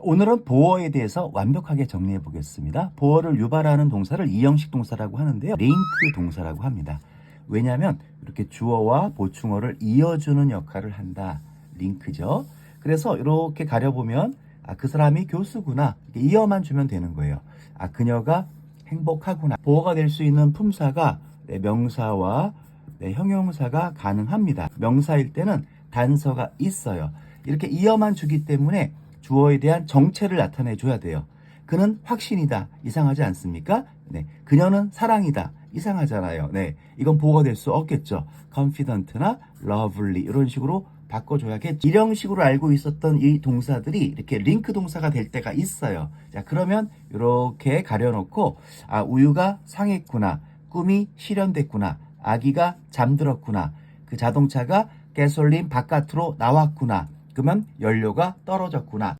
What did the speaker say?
오늘은 보어에 대해서 완벽하게 정리해 보겠습니다. 보어를 유발하는 동사를 이형식 동사라고 하는데요. 링크 동사라고 합니다. 왜냐하면 이렇게 주어와 보충어를 이어주는 역할을 한다. 링크죠. 그래서 이렇게 가려보면 아, 그 사람이 교수구나. 이어만 주면 되는 거예요. 아, 그녀가 행복하구나. 보어가 될 수 있는 품사가 네, 명사와 네, 형용사가 가능합니다. 명사일 때는 단서가 있어요. 이렇게 이어만 주기 때문에 주어에 대한 정체를 나타내 줘야 돼요. 그는 확신이다. 이상하지 않습니까? 네. 그녀는 사랑이다. 이상하잖아요. 네. 이건 보어가 될 수 없겠죠. confident나 lovely 이런 식으로 바꿔줘야겠죠. 이런 식으로 알고 있었던 이 동사들이 이렇게 링크 동사가 될 때가 있어요. 자, 그러면 이렇게 가려놓고 아, 우유가 상했구나. 꿈이 실현됐구나. 아기가 잠들었구나. 그 자동차가 가솔린 바깥으로 나왔구나. 그러면 연료가 떨어졌구나.